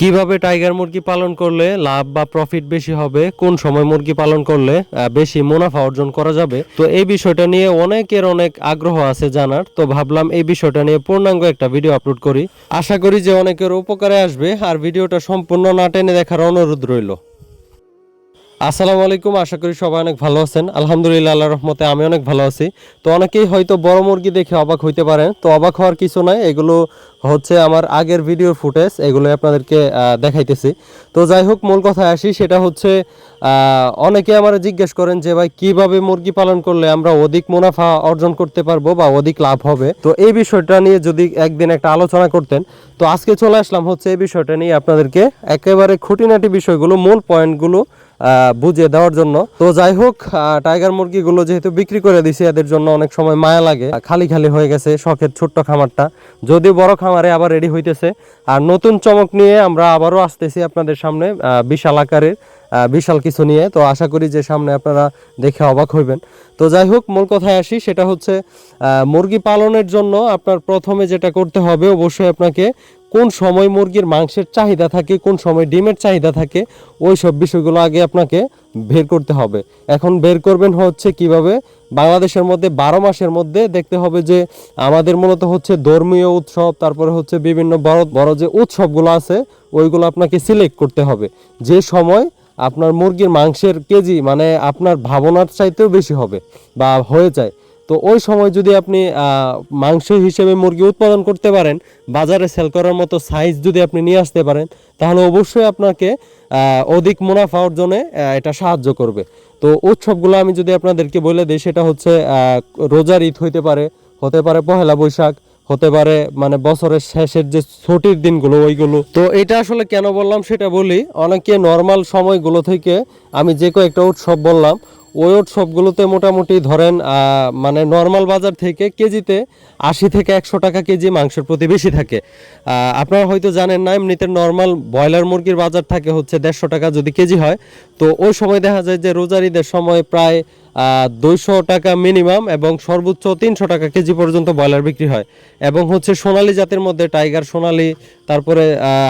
কীভাবে টাইগার মুরগি পালন করলে লাভ বা প্রফিট বেশি হবে? কোন সময় মুরগি পালন করলে বেশি মুনাফা অর্জন করা যাবে? তো এই বিষয়টা নিয়ে অনেকের অনেক আগ্রহ আছে জানার। তো ভাবলাম এই বিষয়টা নিয়ে পূর্ণাঙ্গ একটা ভিডিও আপলোড করি। আশা করি যে অনেকের উপকারে আসবে। আর ভিডিওটা সম্পূর্ণ না টেনে দেখার অনুরোধ রইল। আসসালামু আলাইকুম, আশা করি সবাই অনেক ভালো আছেন। আলহামদুলিল্লাহ আল্লাহ রহমতে আমি অনেক ভালো আছি। তো অনেকেই হয়তো বড় মুরগি দেখে অবাক হইতে পারেন। তো অবাক হওয়ার কিছু নাই, এগুলো হচ্ছে আমার আগের ভিডিওর ফুটেজ এগুলো আপনাদেরকে দেখাইতেছি। তো যাই হোক, মূল কথায় আসি, সেটা হচ্ছে অনেকে আমার জিজ্ঞেস করেন যে, ভাই, কীভাবে মুরগি পালন করলে আমরা অধিক মুনাফা অর্জন করতে পারব বা অধিক লাভ হবে? তো এই বিষয়টা নিয়ে যদি একদিন একটা আলোচনা করতেন, তো আজকে চলে আসলাম হচ্ছে এই বিষয়টা নিয়ে আপনাদেরকে। একেবারে খুঁটিনাটি বিষয়গুলো, মূল পয়েন্টগুলো বুঝিয়ে দেওয়ার জন্য। তো যাই হোক টাইগার মুরগিগুলো যেহেতু বিক্রি করে দিছি, এদের জন্য অনেক সময় মায়া লাগে। খালি খালি হয়ে গেছে শখের ছোট্ট খামারটা। যদি বড় খামারে আবার রেডি হইতেছে। আর নতুন চমক নিয়ে আমরা আবারও আসতেছি আপনাদের সামনে বিশাল আকারের বিশাল কিছু নিয়ে। তো আশা করি যে সামনে আপনারা দেখে অবাক হইবেন। তো যাই হোক, মূল কথায় আসি, সেটা হচ্ছে মুরগি পালনের জন্য আপনার প্রথমে যেটা করতে হবে, অবশ্যই আপনাকে কোন সময় মুরগির মাংসের চাহিদা থাকে, কোন সময় ডিমের চাহিদা থাকে ওই সব বিষয়গুলো আগে আপনাকে বের করতে হবে। এখন বের করবেন হচ্ছে কীভাবে? বাংলাদেশের মধ্যে বারো মাসের মধ্যে দেখতে হবে যে আমাদের মূলত হচ্ছে ধর্মীয় উৎসব, তারপরে হচ্ছে বিভিন্ন বড় বড় যে উৎসবগুলো আছে, ওইগুলো আপনাকে সিলেক্ট করতে হবে। যে সময় আপনার মুরগির মাংসের কেজি মানে আপনার ভাবনার চাইতেও বেশি হবে বা হয়ে যায়। তো ওই সময় যদি আপনি মাংস হিসেবে মুরগি উৎপাদন করতে পারেন, বাজারে সেল করার মতো সাইজ যদি আপনি নিয়ে আসতে পারেন, তাহলে অবশ্যই আপনাকে অধিক মুনাফা অর্জনে এটা সাহায্য করবে। তো উৎসবগুলো আমি যদি আপনাদেরকে বলে দিই, সেটা হচ্ছে রোজার ঈদ হইতে পারে, হতে পারে পহেলা বৈশাখ, হতে পারে মানে বছরের শেষের যে ছুটির দিনগুলো, ওইগুলো। তো এটা আসলে কেন বললাম সেটা বলি, অনেকে নর্মাল সময়গুলো থেকে আমি যে কয়েকটা উৎসব বললাম ওই সবগুলোতে মোটামুটি ধরেন মানে নর্মাল বাজার থেকে কেজিতে আশি থেকে একশো টাকা কেজি মাংসের প্রতি বেশি থাকে। আপনারা হয়তো জানেন না, এমনিতে নর্মাল ব্রয়লার মুরগির বাজার থাকে হচ্ছে দেড়শো টাকা যদি কেজি হয়। তো ওই সময় দেখা যায় যে রোজারিদের সময় প্রায় দুইশো টাকা মিনিমাম এবং সর্বোচ্চ তিনশো টাকা কেজি পর্যন্ত ব্রয়লার বিক্রি হয়। এবং হচ্ছে সোনালী জাতের মধ্যে টাইগার সোনালী, তারপরে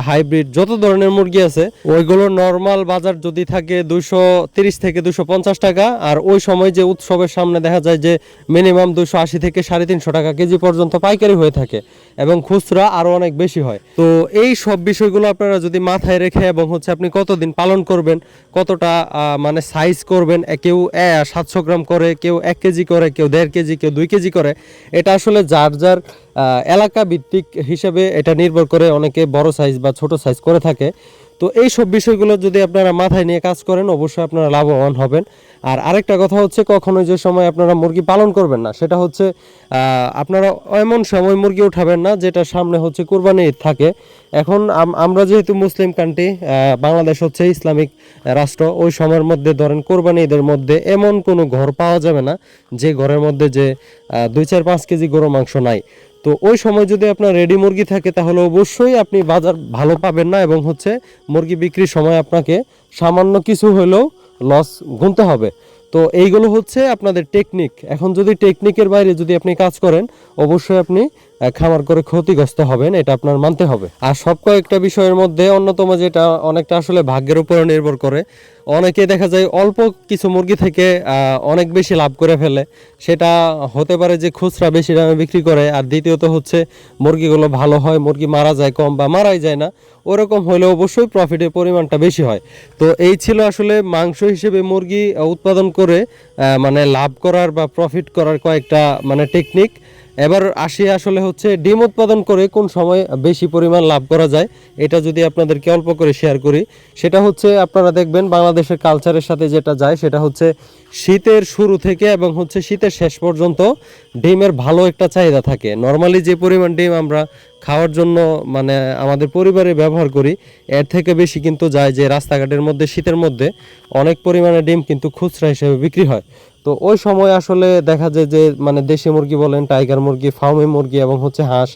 হাইব্রিড যত ধরনের মুরগি আছে, ওইগুলো নর্মাল বাজার যদি থাকে দুইশো তিরিশ থেকে দুশো পঞ্চাশ টাকা, আর ওই সময় যে উৎসবের সামনে দেখা যায় যে মিনিমাম দুশো আশি থেকে সাড়ে তিনশো টাকা কেজি পর্যন্ত পাইকারি হয়ে থাকে এবং খুচরা আরও অনেক বেশি হয়। তো এই সব বিষয়গুলো আপনারা যদি মাথায় রেখে এবং হচ্ছে আপনি কতদিন পালন করবেন, কতটা মানে সাইজ করবেন কেউ সাতশো গ্রাম করে, কেউ এক কেজি করে, কেউ দেড় কেজি, কেউ দুই কেজি করে, এটা আসলে যার যার এলাকা ভিত্তিক হিসেবে এটা নির্ভর করে অনেকে বড় সাইজ বা ছোট সাইজ করে থাকে। তো এই সব বিষয়গুলো যদি আপনারা মাথায় নিয়ে কাজ করেন, অবশ্যই আপনারা লাভবান হবেন। আর আরেকটা কথা হচ্ছে, কখনোই যে সময় আপনারা মুরগি পালন করবেন না, সেটা হচ্ছে আপনারা এমন সময় মুরগি উঠাবেন না, যেটা সামনে হচ্ছে কোরবানি ঈদ থাকে। এখন আম- আমরা যেহেতু মুসলিম কান্ট্রি বাংলাদেশ হচ্ছে ইসলামিক রাষ্ট্র, ওই সময়ের মধ্যে ধরেন কোরবানি ঈদের মধ্যে এমন কোনো ঘর পাওয়া যাবে না, যে ঘরের মধ্যে যে দুই চার পাঁচ কেজি গরু মাংস নাই। তো ওই সময় যদি আপনার রেডি মুরগি থাকে, তাহলে অবশ্যই আপনি বাজার ভালো পাবেন না এবং হচ্ছে মুরগি বিক্রির সময় আপনাকে সামান্য কিছু হলেও লস গুনতে হবে। তো এইগুলো হচ্ছে আপনাদের টেকনিক এখন যদি টেকনিকের বাইরে যদি আপনি কাজ করেন, অবশ্যই আপনি খামার করে ক্ষতিগ্রস্ত হবেন, এটা আপনার মানতে হবে। আর সব কয়েকটা বিষয়ের মধ্যে অন্যতম যেটা অনেকটা আসলে ভাগ্যের উপরে নির্ভর করে অনেকে দেখা যায় অল্প কিছু মুরগি থেকে অনেক বেশি লাভ করে ফেলে। সেটা হতে পারে যে খুচরা বেশি দামে বিক্রি করে, আর দ্বিতীয়ত হচ্ছে মুরগিগুলো ভালো হয়, মুরগি মারা যায় কম বা মারাই যায় না, ওরকম হলে অবশ্যই প্রফিটের পরিমাণটা বেশি হয়। তো এই ছিল আসলে মাংস হিসেবে মুরগি উৎপাদন করে মানে লাভ করার বা প্রফিট করার কয়েকটা মানে টেকনিক এবার আসি আসলে হচ্ছে ডিম উৎপাদন করে কোন সময় বেশি পরিমাণ লাভ করা যায়, এটা যদি আপনাদেরকে অল্প করে শেয়ার করি, সেটা হচ্ছে আপনারা দেখবেন বাংলাদেশের কালচারের সাথে যেটা যায়, সেটা হচ্ছে শীতের শুরু থেকে এবং হচ্ছে শীতের শেষ পর্যন্ত ডিমের ভালো একটা চাহিদা থাকে। নর্মালি যে পরিমাণ ডিম আমরা খাওয়ার জন্য মানে আমাদের পরিবারে ব্যবহার করি, এর থেকে বেশি কিন্তু যায় যে রাস্তাঘাটের মধ্যে, শীতের মধ্যে অনেক পরিমাণে ডিম কিন্তু খুচরা হিসেবে বিক্রি হয়। তো ওই সময় আসলে দেখা যায় যে মানে দেশি মুরগি বলেন টাইগার মুরগি ফার্মি মুরগি এবং হচ্ছে হাঁস,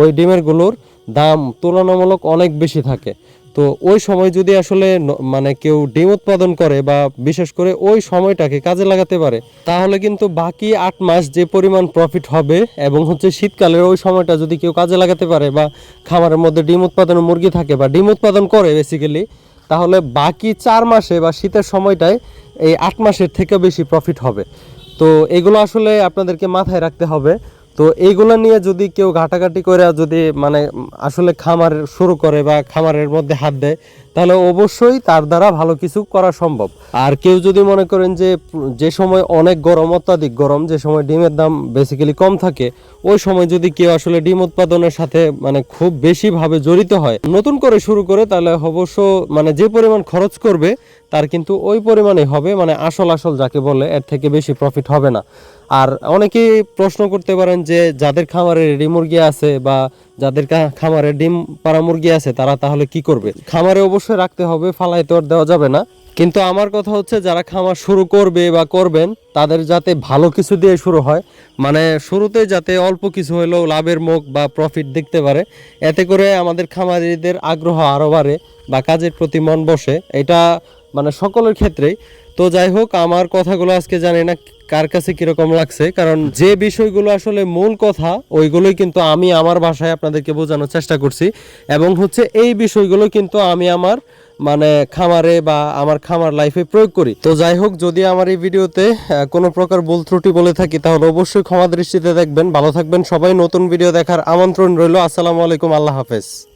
ওই ডিমেরগুলোর দাম তুলনামূলক অনেক বেশি থাকে। তো ওই সময় যদি আসলে মানে কেউ ডিম উৎপাদন করে বা বিশেষ করে ওই সময়টাকে কাজে লাগাতে পারে, তাহলে কিন্তু বাকি আট মাস যে পরিমাণ প্রফিট হবে এবং হচ্ছে শীতকালের ওই সময়টা যদি কেউ কাজে লাগাতে পারে বা খামারের মধ্যে ডিম উৎপাদনের মুরগি থাকে বা ডিম উৎপাদন করে বেসিক্যালি তাহলে বাকি চার মাসে বা শীতের সময়টায় এই আট মাসের থেকে বেশি প্রফিট হবে। তো এগুলো আসলে আপনাদেরকে মাথায় রাখতে হবে। তো এইগুলো নিয়ে যদি কেউ ঘাটাঘাটি করে যদি মানে আসলে খামার শুরু করে বা খামারের মধ্যে হাত দেয় তাহলে অবশ্যই তার দ্বারা ভালো কিছু করা সম্ভব। আর কেউ যদি মনে করেন যে যে সময় অনেক গরম, অত্যাধিক গরম, যে সময় ডিমের দাম বেসিক্যালি কম থাকে, ওই সময় যদি কেউ আসলে ডিম উৎপাদনের সাথে মানে খুব বেশিভাবে জড়িত হয়, নতুন করে শুরু করে তাহলে অবশ্য মানে যে পরিমাণ খরচ করবে, তার কিন্তু ওই পরিমাণে হবে মানে আসল আসল যাকে বলে, এর থেকে বেশি প্রফিট হবে না। আর অনেকেই প্রশ্ন করতে পারেন যে, যাদের খামারে রেডি মুরগি আছে বা যাদের খামারে ডিম পাড়া মুরগি আছে, তারা তাহলে কি করবে? খামারে অবশ্যই রাখতে হবে, ফালাই তো আর দেওয়া যাবে না। কিন্তু আমার কথা হচ্ছে, যারা খামার শুরু করবে বা করবেন, তাদের যাতে ভালো কিছু দিয়ে শুরু হয়। মানে শুরুতে যাতে অল্প কিছু হলেও লাভের মুখ বা প্রফিট দেখতে পারে। এতে করে আমাদের খামারিদের আগ্রহ আরও বাড়ে বা কাজের প্রতি মন বসে। এটা মানে সকলের ক্ষেত্রেই। তো যাই হোক, আমার কথাগুলো আজকে জানি না কার কাছে কীরকম লাগছে, কারণ যে বিষয়গুলো আসলে মূল কথা, ওইগুলোই কিন্তু আমি আমার ভাষায় আপনাদেরকে বোঝানোর চেষ্টা করছি। এবং হচ্ছে এই বিষয়গুলো কিন্তু আমি আমার মানে খামারে বা আমার খামার লাইফে প্রয়োগ করি। তো যাই হোক, যদি আমার এই ভিডিওতে কোনো প্রকার ভুল ত্রুটি বলে থাকি, তাহলে অবশ্যই ক্ষমা দৃষ্টিতে দেখবেন। ভালো থাকবেন সবাই। নতুন ভিডিও দেখার আমন্ত্রণ রইল। আসসালামু আলাইকুম। আল্লাহ হাফেজ।